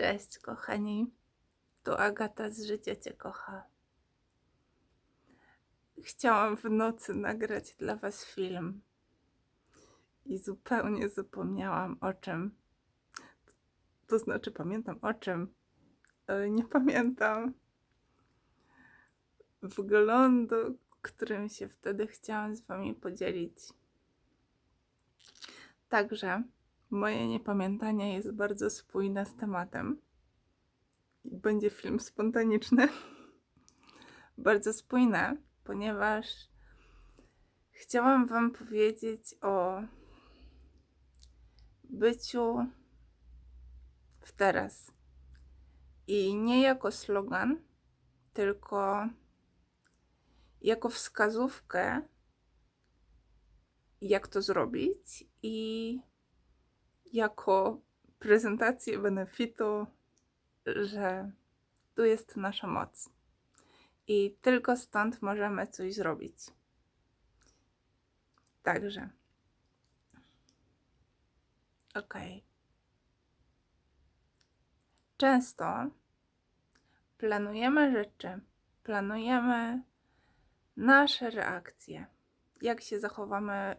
Cześć, kochani. Tu Agata z Życia Cię kocha. Chciałam w nocy nagrać dla Was film i zupełnie zapomniałam o czym. To znaczy, pamiętam o czym, ale nie pamiętam wglądu, którym się wtedy chciałam z Wami podzielić. Także moje niepamiętanie jest bardzo spójne z tematem. Będzie film spontaniczny. bardzo spójne, ponieważ chciałam Wam powiedzieć o byciu w teraz. I nie jako slogan, tylko jako wskazówkę, jak to zrobić i jako prezentację benefitu, że tu jest nasza moc. I tylko stąd możemy coś zrobić. Także. Ok. Często planujemy rzeczy, planujemy nasze reakcje, jak się zachowamy,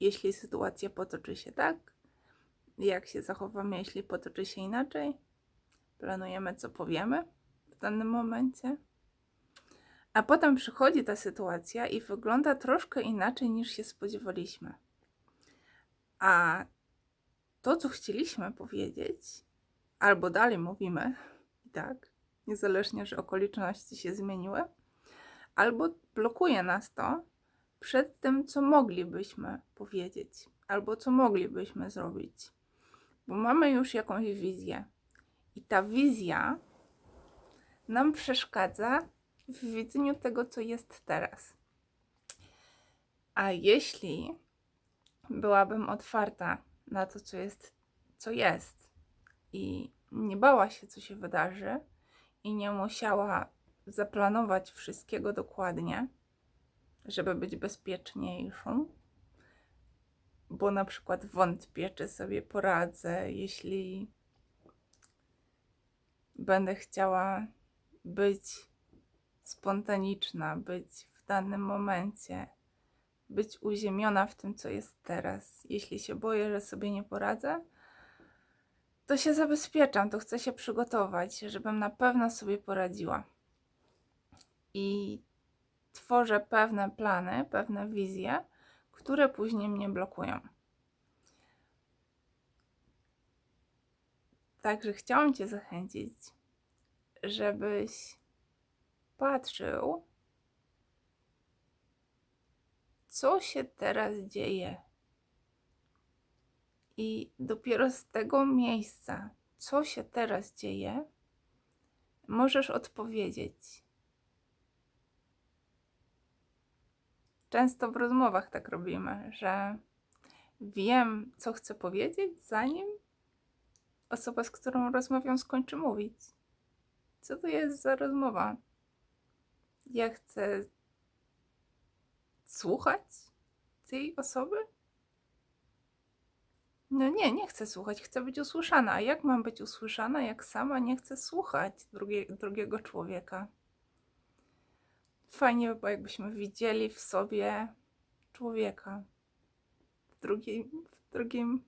jeśli sytuacja potoczy się tak, jak się zachowamy, jeśli potoczy się inaczej. Planujemy, co powiemy w danym momencie. A potem przychodzi ta sytuacja i wygląda troszkę inaczej niż się spodziewaliśmy. A to, co chcieliśmy powiedzieć, albo dalej mówimy, i tak, niezależnie, że okoliczności się zmieniły, albo blokuje nas to przed tym, co moglibyśmy powiedzieć, albo co moglibyśmy zrobić. Bo mamy już jakąś wizję. I ta wizja nam przeszkadza w widzeniu tego, co jest teraz. A jeśli byłabym otwarta na to, co jest, co jest, i nie bała się, co się wydarzy, i nie musiała zaplanować wszystkiego dokładnie, żeby być bezpieczniejszą, bo na przykład wątpię, czy sobie poradzę, jeśli będę chciała być spontaniczna, być w danym momencie, być uziemiona w tym, co jest teraz. Jeśli się boję, że sobie nie poradzę, to się zabezpieczam, to chcę się przygotować, żebym na pewno sobie poradziła. I tworzę pewne plany, pewne wizje, które później mnie blokują. Także chciałam Cię zachęcić, żebyś patrzył, co się teraz dzieje. I dopiero z tego miejsca, co się teraz dzieje, możesz odpowiedzieć. Często w rozmowach tak robimy, że wiem, co chcę powiedzieć, zanim osoba, z którą rozmawiam, skończy mówić. Co to jest za rozmowa? Ja chcę słuchać tej osoby? No nie, nie chcę słuchać, chcę być usłyszana. A jak mam być usłyszana, jak sama nie chcę słuchać drugie, drugiego człowieka? Fajnie by było, jakbyśmy widzieli w sobie człowieka. W drugim, w drugim,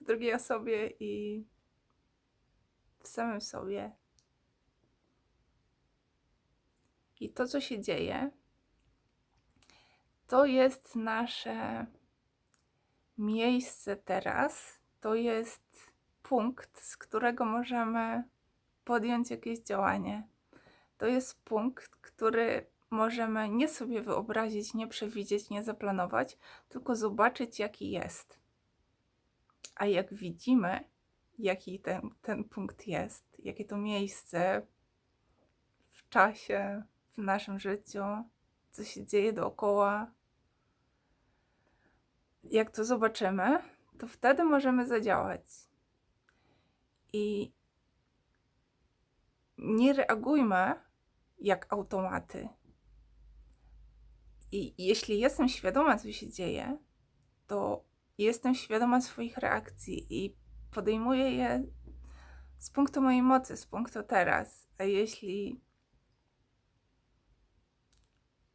w drugiej osobie i w samym sobie. I to, co się dzieje, to jest nasze miejsce teraz. To jest punkt, z którego możemy podjąć jakieś działanie. To jest punkt, który możemy nie sobie wyobrazić, nie przewidzieć, nie zaplanować, tylko zobaczyć, jaki jest. A jak widzimy, jaki ten, ten punkt jest, jakie to miejsce w czasie, w naszym życiu, co się dzieje dookoła, jak to zobaczymy, to wtedy możemy zadziałać. I nie reagujmy jak automaty. I jeśli jestem świadoma, co się dzieje, to jestem świadoma swoich reakcji i podejmuję je z punktu mojej mocy, z punktu teraz. A jeśli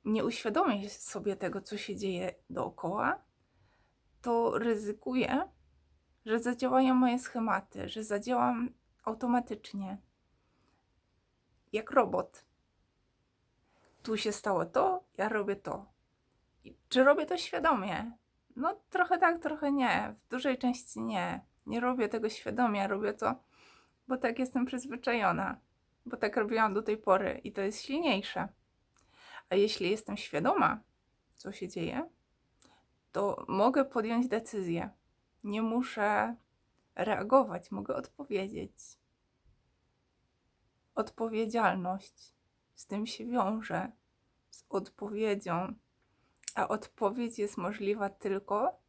nie uświadomię sobie tego, co się dzieje dookoła, to ryzykuję, że zadziałają moje schematy, że zadziałam automatycznie, jak robot. Tu się stało to, ja robię to. I czy robię to świadomie? No, trochę tak, trochę nie. W dużej części nie. Nie robię tego świadomie, robię to, bo tak jestem przyzwyczajona, bo tak robiłam do tej pory i to jest silniejsze. A jeśli jestem świadoma, co się dzieje, to mogę podjąć decyzję. Nie muszę reagować, mogę odpowiedzieć. Odpowiedzialność z tym się wiąże, z odpowiedzią, a odpowiedź jest możliwa tylko,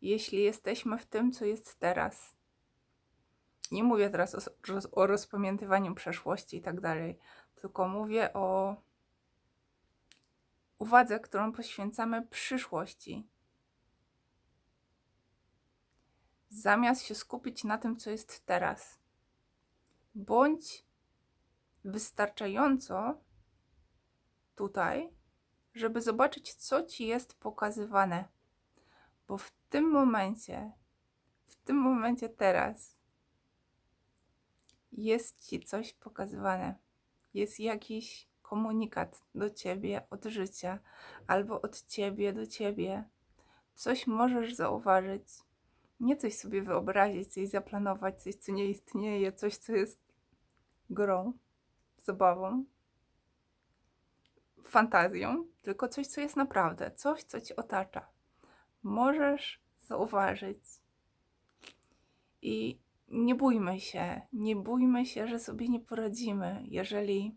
jeśli jesteśmy w tym, co jest teraz. Nie mówię teraz o, o rozpamiętywaniu przeszłości i tak dalej, tylko mówię o uwadze, którą poświęcamy przyszłości. Zamiast się skupić na tym, co jest teraz. Bądź wystarczająco tutaj, żeby zobaczyć, co ci jest pokazywane. Bo w tym momencie, w tym momencie teraz, jest ci coś pokazywane. Jest jakiś komunikat do ciebie od życia, albo od ciebie do ciebie. Coś możesz zauważyć, nie coś sobie wyobrazić, coś zaplanować, coś, co nie istnieje, coś, co jest grą, zabawą, fantazją, tylko coś, co jest naprawdę, coś, co ci otacza. Możesz zauważyć. I nie bójmy się, nie bójmy się, że sobie nie poradzimy, jeżeli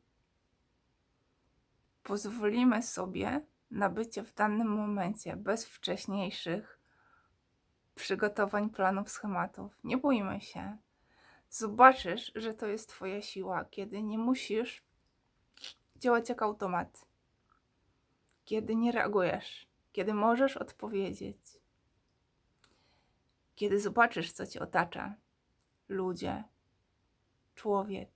pozwolimy sobie na bycie w danym momencie bez wcześniejszych przygotowań, planów, schematów. Nie bójmy się. Zobaczysz, że to jest Twoja siła, kiedy nie musisz działać jak automat, kiedy nie reagujesz, kiedy możesz odpowiedzieć, kiedy zobaczysz, co Cię otacza. Ludzie, człowiek,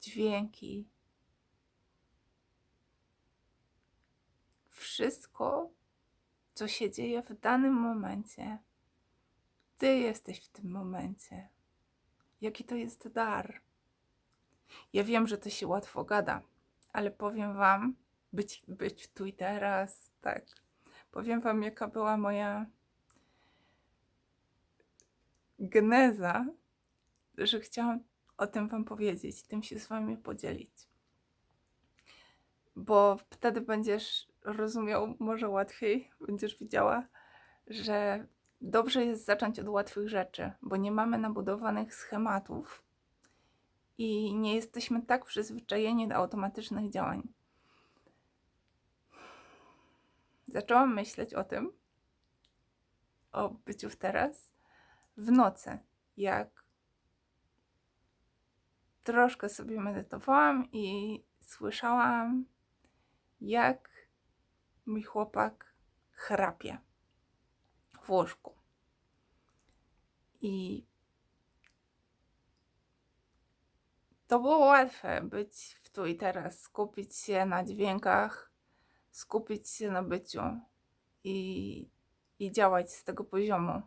dźwięki. Wszystko, co się dzieje w danym momencie. Ty jesteś w tym momencie. Jaki to jest dar. Ja wiem, że to się łatwo gada, ale powiem Wam, być, być tu i teraz, tak. Powiem Wam, jaka była moja geneza, że chciałam o tym Wam powiedzieć, tym się z Wami podzielić. Bo wtedy będziesz rozumiał może łatwiej, będziesz widziała, że dobrze jest zacząć od łatwych rzeczy, bo nie mamy nabudowanych schematów i nie jesteśmy tak przyzwyczajeni do automatycznych działań. Zaczęłam myśleć o tym, o byciu w teraz, w nocy, jak troszkę sobie medytowałam i słyszałam, jak mój chłopak chrapie łóżku. I to było łatwe być w tu i teraz, skupić się na dźwiękach, skupić się na byciu i, i działać z tego poziomu.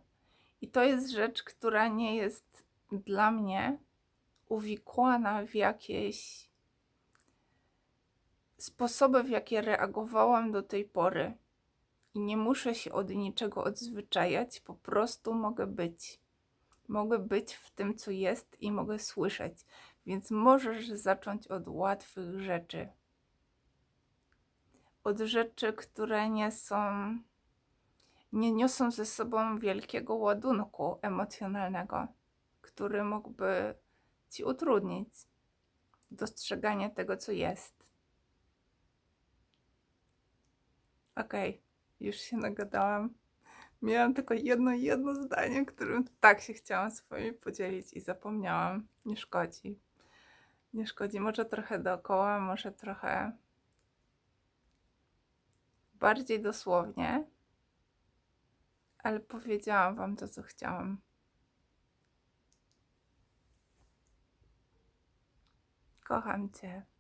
I to jest rzecz, która nie jest dla mnie uwikłana w jakieś sposoby, w jakie reagowałam do tej pory. I nie muszę się od niczego odzwyczajać, po prostu mogę być. Mogę być w tym, co jest i mogę słyszeć. Więc możesz zacząć od łatwych rzeczy. Od rzeczy, które nie są, nie niosą ze sobą wielkiego ładunku emocjonalnego, który mógłby ci utrudnić dostrzeganie tego, co jest. Okej, już się nagadałam. Miałam tylko jedno, jedno zdanie, którym tak się chciałam z wami podzielić i zapomniałam. Nie szkodzi. Nie szkodzi. Może trochę dookoła, może trochę bardziej dosłownie. Ale powiedziałam wam to, co chciałam. Kocham cię.